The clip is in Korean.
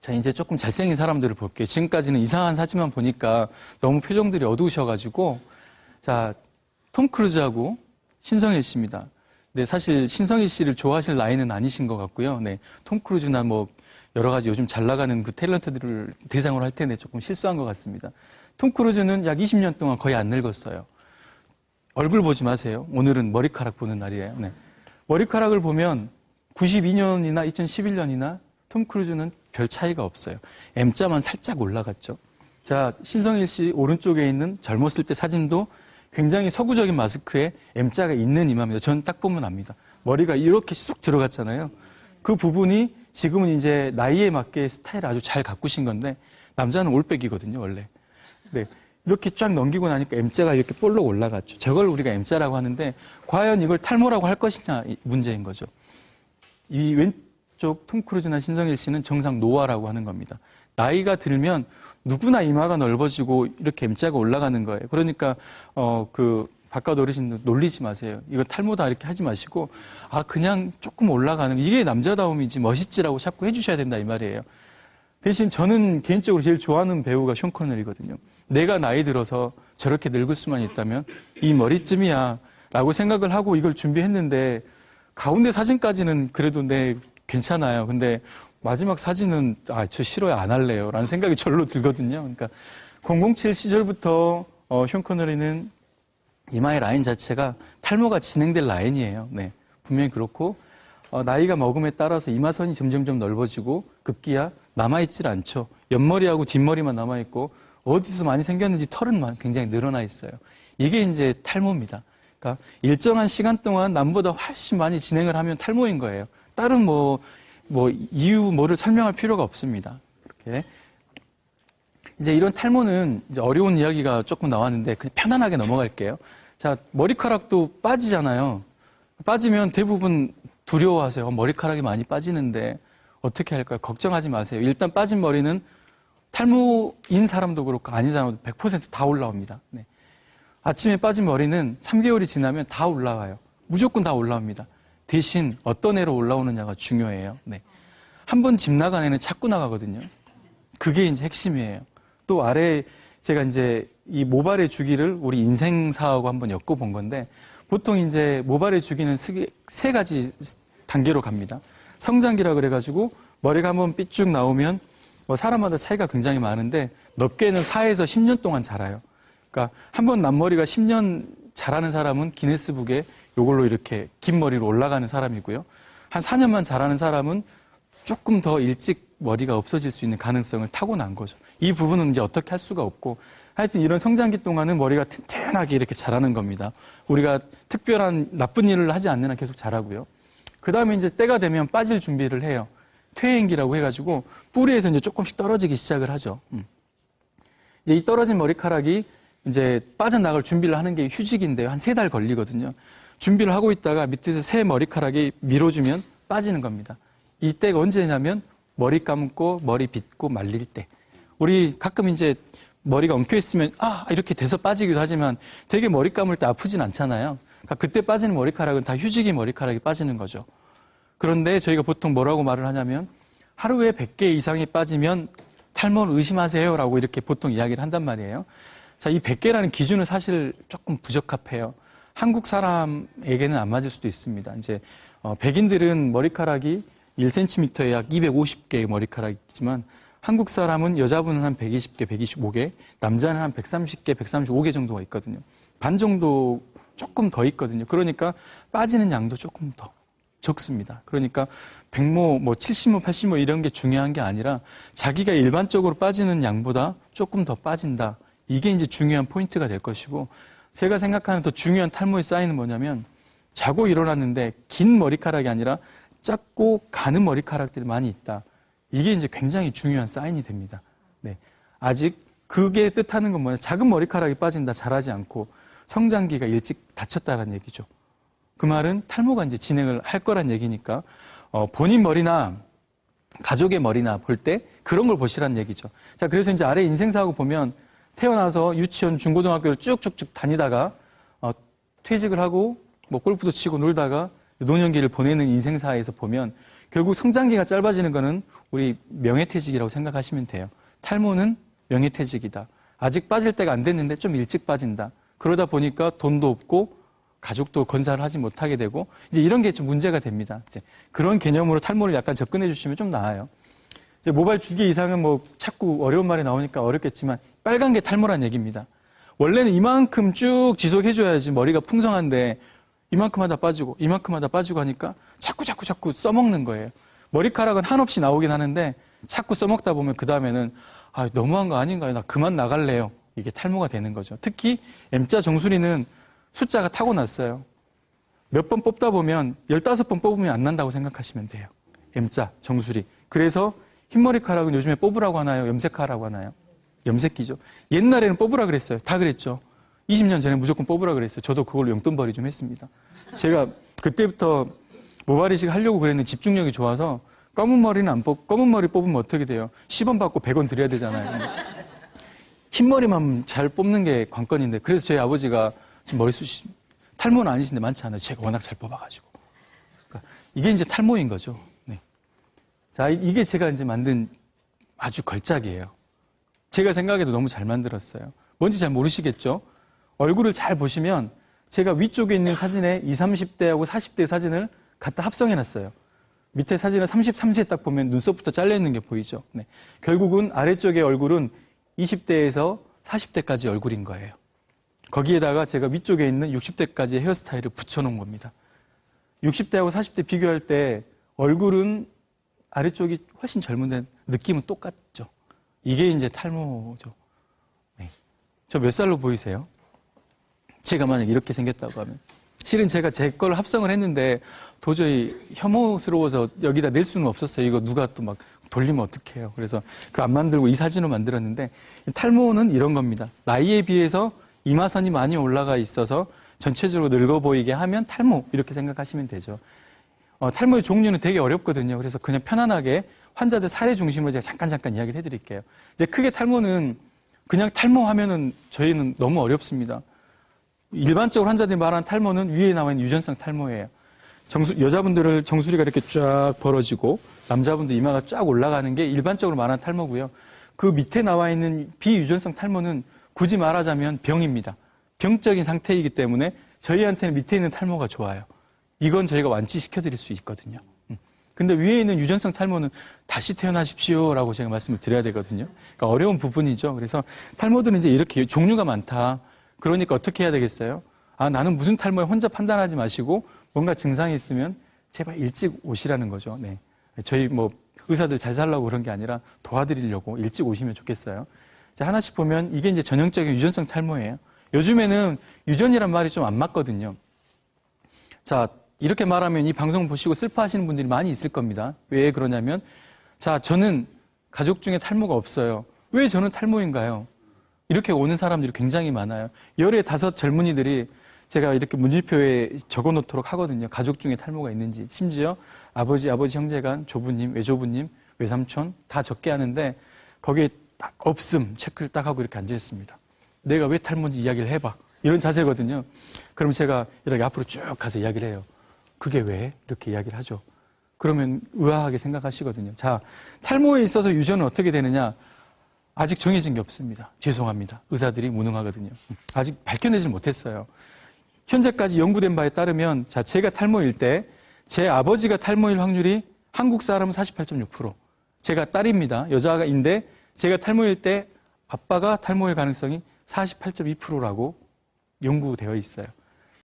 자, 이제 조금 잘생긴 사람들을 볼게요. 지금까지는 이상한 사진만 보니까 너무 표정들이 어두우셔가지고, 자, 톰 크루즈하고 신성일 씨입니다. 네, 사실 신성일 씨를 좋아하실 나이는 아니신 것 같고요. 네, 톰 크루즈나 뭐 여러 가지 요즘 잘 나가는 그 탤런트들을 대상으로 할 텐데 조금 실수한 것 같습니다. 톰 크루즈는 약 20년 동안 거의 안 늙었어요. 얼굴 보지 마세요. 오늘은 머리카락 보는 날이에요. 네. 머리카락을 보면 92년이나 2011년이나 톰 크루즈는 별 차이가 없어요. M자만 살짝 올라갔죠. 자, 신성일 씨 오른쪽에 있는 젊었을 때 사진도 굉장히 서구적인 마스크에 M자가 있는 이마입니다. 저는 딱 보면 압니다. 머리가 이렇게 쑥 들어갔잖아요. 그 부분이 지금은 이제 나이에 맞게 스타일을 아주 잘 가꾸신 건데 남자는 올백이거든요, 원래. 네. 이렇게 쫙 넘기고 나니까 M자가 이렇게 볼록 올라갔죠. 저걸 우리가 M자라고 하는데 과연 이걸 탈모라고 할 것이냐 문제인 거죠. 이 왼 쪽 톰 크루즈나 신성일 씨는 정상 노화라고 하는 겁니다. 나이가 들면 누구나 이마가 넓어지고 이렇게 M자가 올라가는 거예요. 그러니까 어그 바깥 어르신들 놀리지 마세요. 이거 탈모다 이렇게 하지 마시고 아 그냥 조금 올라가는 이게 남자다움이지 멋있지라고 자꾸 해주셔야 된다 이 말이에요. 대신 저는 개인적으로 제일 좋아하는 배우가 숀 코넬이거든요. 내가 나이 들어서 저렇게 늙을 수만 있다면 이 머리쯤이야 라고 생각을 하고 이걸 준비했는데 가운데 사진까지는 그래도 네 괜찮아요. 근데 마지막 사진은 아 저 싫어요 안 할래요 라는 생각이 절로 들거든요. 그러니까 007 시절부터 어, 숀 코넬리는 이마의 라인 자체가 탈모가 진행될 라인이에요. 네 분명히 그렇고 어, 나이가 먹음에 따라서 이마선이 점점점 넓어지고 급기야 남아있질 않죠. 옆머리하고 뒷머리만 남아있고 어디서 많이 생겼는지 털은 굉장히 늘어나 있어요. 이게 이제 탈모입니다. 그러니까 일정한 시간 동안 남보다 훨씬 많이 진행을 하면 탈모인 거예요. 다른 뭐, 뭐 이유 뭐를 설명할 필요가 없습니다. 그렇게. 이제 이런 탈모는 이제 어려운 이야기가 조금 나왔는데 그냥 편안하게 넘어갈게요. 자, 머리카락도 빠지잖아요. 빠지면 대부분 두려워하세요. 어, 머리카락이 많이 빠지는데 어떻게 할까요? 걱정하지 마세요. 일단 빠진 머리는 탈모인 사람도 그렇고 아닌 사람도 100%다 올라옵니다. 네. 아침에 빠진 머리는 3개월이 지나면 다 올라와요. 무조건 다 올라옵니다. 대신 어떤 애로 올라오느냐가 중요해요. 네. 한 번 집 나간 애는 자꾸 나가거든요. 그게 이제 핵심이에요. 또 아래 제가 이제 이 모발의 주기를 우리 인생사하고 한번 엮어본 건데 보통 이제 모발의 주기는 세 가지 단계로 갑니다. 성장기라 그래가지고 머리가 한번 삐쭉 나오면 뭐 사람마다 차이가 굉장히 많은데 넓게는 4에서 10년 동안 자라요. 그러니까 한 번 남머리가 10년 자라는 사람은 기네스북에 이걸로 이렇게 긴 머리로 올라가는 사람이고요. 한 4년만 자라는 사람은 조금 더 일찍 머리가 없어질 수 있는 가능성을 타고난 거죠. 이 부분은 이제 어떻게 할 수가 없고 하여튼 이런 성장기 동안은 머리가 튼튼하게 이렇게 자라는 겁니다. 우리가 특별한 나쁜 일을 하지 않는 한 계속 자라고요. 그 다음에 이제 때가 되면 빠질 준비를 해요. 퇴행기라고 해가지고 뿌리에서 이제 조금씩 떨어지기 시작을 하죠. 음. 이제 이 떨어진 머리카락이 이제 빠져나갈 준비를 하는 게 휴직인데요. 한세 달 걸리거든요. 준비를 하고 있다가 밑에서 새 머리카락이 밀어주면 빠지는 겁니다. 이때가 언제냐면 머리 감고 머리 빗고 말릴 때. 우리 가끔 이제 머리가 엉켜 있으면 아 이렇게 돼서 빠지기도 하지만 되게 머리 감을 때 아프진 않잖아요. 그러니까 그때 빠지는 머리카락은 다 휴지기 머리카락이 빠지는 거죠. 그런데 저희가 보통 뭐라고 말을 하냐면 하루에 100개 이상이 빠지면 탈모를 의심하세요라고 이렇게 보통 이야기를 한단 말이에요. 자, 이 100개라는 기준은 사실 조금 부적합해요. 한국 사람에게는 안 맞을 수도 있습니다. 이제 어, 백인들은 머리카락이 1cm에 약 250개의 머리카락이지만 한국 사람은 여자분은 한 120개, 125개, 남자는 한 130개, 135개 정도가 있거든요. 반 정도 조금 더 있거든요. 그러니까 빠지는 양도 조금 더 적습니다. 그러니까 100모, 뭐 70모, 80모 이런 게 중요한 게 아니라 자기가 일반적으로 빠지는 양보다 조금 더 빠진다. 이게 이제 중요한 포인트가 될 것이고 제가 생각하는 더 중요한 탈모의 사인은 뭐냐면 자고 일어났는데 긴 머리카락이 아니라 작고 가는 머리카락들이 많이 있다. 이게 이제 굉장히 중요한 사인이 됩니다. 네. 아직 그게 뜻하는 건 뭐냐. 작은 머리카락이 빠진다. 자라지 않고 성장기가 일찍 닫혔다는 얘기죠. 그 말은 탈모가 이제 진행을 할 거란 얘기니까 어, 본인 머리나 가족의 머리나 볼 때 그런 걸 보시란 얘기죠. 자, 그래서 이제 아래 인생사하고 보면 태어나서 유치원, 중고등학교를 쭉쭉쭉 다니다가 어, 퇴직을 하고 뭐 골프도 치고 놀다가 노년기를 보내는 인생사에서 보면 결국 성장기가 짧아지는 거는 우리 명예퇴직이라고 생각하시면 돼요. 탈모는 명예퇴직이다. 아직 빠질 때가 안 됐는데 좀 일찍 빠진다. 그러다 보니까 돈도 없고 가족도 건사를 하지 못하게 되고 이제 이런 게 좀 문제가 됩니다. 이제 그런 개념으로 탈모를 약간 접근해 주시면 좀 나아요. 이제 모발 주기 이상은 뭐 자꾸 어려운 말이 나오니까 어렵겠지만 빨간 게 탈모란 얘기입니다. 원래는 이만큼 쭉 지속해줘야지 머리가 풍성한데 이만큼 하다 빠지고 이만큼 하다 빠지고 하니까 자꾸 자꾸 자꾸 써먹는 거예요. 머리카락은 한없이 나오긴 하는데 자꾸 써먹다 보면 그 다음에는 아 너무한 거 아닌가요? 나 그만 나갈래요. 이게 탈모가 되는 거죠. 특히 M자 정수리는 숫자가 타고났어요. 몇 번 뽑다 보면 15번 뽑으면 안 난다고 생각하시면 돼요. M자 정수리. 그래서 흰머리카락은 요즘에 뽑으라고 하나요? 염색하라고 하나요? 염색기죠. 옛날에는 뽑으라 그랬어요. 다 그랬죠. 20년 전에 무조건 뽑으라 그랬어요. 저도 그걸로 용돈벌이 좀 했습니다. 제가 그때부터 모발 이식 하려고 그랬는데 집중력이 좋아서 검은 머리는 안 뽑, 검은 머리 뽑으면 어떻게 돼요? 10원 받고 100원 드려야 되잖아요. 흰 머리만 잘 뽑는 게 관건인데 그래서 저희 아버지가 지금 머리숱이 탈모는 아니신데 많지 않아요. 제가 워낙 잘 뽑아가지고. 그러니까 이게 이제 탈모인 거죠. 네. 자, 이게 제가 이제 만든 아주 걸작이에요. 제가 생각해도 너무 잘 만들었어요. 뭔지 잘 모르시겠죠? 얼굴을 잘 보시면 제가 위쪽에 있는 사진에 20, 30대하고 40대 사진을 갖다 합성해 놨어요. 밑에 사진을 33세 딱 보면 눈썹부터 잘려 있는 게 보이죠. 네. 결국은 아래쪽의 얼굴은 20대에서 40대까지 얼굴인 거예요. 거기에다가 제가 위쪽에 있는 60대까지의 헤어스타일을 붙여놓은 겁니다. 60대하고 40대 비교할 때 얼굴은 아래쪽이 훨씬 젊은데 느낌은 똑같죠. 이게 이제 탈모죠. 네. 저몇 살로 보이세요? 제가 만약 이렇게 생겼다고 하면. 실은 제가 제 걸 합성을 했는데 도저히 혐오스러워서 여기다 낼 수는 없었어요. 이거 누가 또 막 돌리면 어떡해요. 그래서 그 안 만들고 이 사진을 만들었는데 탈모는 이런 겁니다. 나이에 비해서 이마선이 많이 올라가 있어서 전체적으로 늙어 보이게 하면 탈모 이렇게 생각하시면 되죠. 어, 탈모의 종류는 되게 어렵거든요. 그래서 그냥 편안하게 환자들 사례 중심으로 제가 잠깐 잠깐 이야기를 해드릴게요. 이제 크게 탈모는 그냥 탈모 하면은 저희는 너무 어렵습니다. 일반적으로 환자들이 말하는 탈모는 위에 나와 있는 유전성 탈모예요. 정수, 여자분들은 정수리가 이렇게 쫙 벌어지고 남자분들 이마가 쫙 올라가는 게 일반적으로 말하는 탈모고요. 그 밑에 나와 있는 비유전성 탈모는 굳이 말하자면 병입니다. 병적인 상태이기 때문에 저희한테는 밑에 있는 탈모가 좋아요. 이건 저희가 완치시켜 드릴 수 있거든요. 음. 근데 위에 있는 유전성 탈모는 다시 태어나십시오라고 제가 말씀을 드려야 되거든요. 그러니까 어려운 부분이죠. 그래서 탈모들은 이제 이렇게 종류가 많다. 그러니까 어떻게 해야 되겠어요? 아, 나는 무슨 탈모에 혼자 판단하지 마시고 뭔가 증상이 있으면 제발 일찍 오시라는 거죠. 네. 저희 뭐 의사들 잘 살라고 그런 게 아니라 도와드리려고 일찍 오시면 좋겠어요. 자, 하나씩 보면 이게 이제 전형적인 유전성 탈모예요. 요즘에는 유전이란 말이 좀 안 맞거든요. 자, 이렇게 말하면 이 방송 보시고 슬퍼하시는 분들이 많이 있을 겁니다. 왜 그러냐면, 자, 저는 가족 중에 탈모가 없어요. 왜 저는 탈모인가요? 이렇게 오는 사람들이 굉장히 많아요. 열에 다섯 젊은이들이 제가 이렇게 문지표에 적어 놓도록 하거든요. 가족 중에 탈모가 있는지. 심지어 아버지, 아버지 형제간, 조부님, 외조부님, 외삼촌 다 적게 하는데 거기에 딱 없음 체크를 딱 하고 이렇게 앉아 있습니다. 내가 왜 탈모인지 이야기를 해봐. 이런 자세거든요. 그럼 제가 이렇게 앞으로 쭉 가서 이야기를 해요. 그게 왜? 이렇게 이야기를 하죠. 그러면 의아하게 생각하시거든요. 자, 탈모에 있어서 유전은 어떻게 되느냐? 아직 정해진 게 없습니다. 죄송합니다. 의사들이 무능하거든요. 아직 밝혀내질 못했어요. 현재까지 연구된 바에 따르면 자, 제가 탈모일 때 제 아버지가 탈모일 확률이 한국 사람은 48.6%. 제가 딸입니다. 여자가인데 제가 탈모일 때 아빠가 탈모일 가능성이 48.2%라고 연구되어 있어요.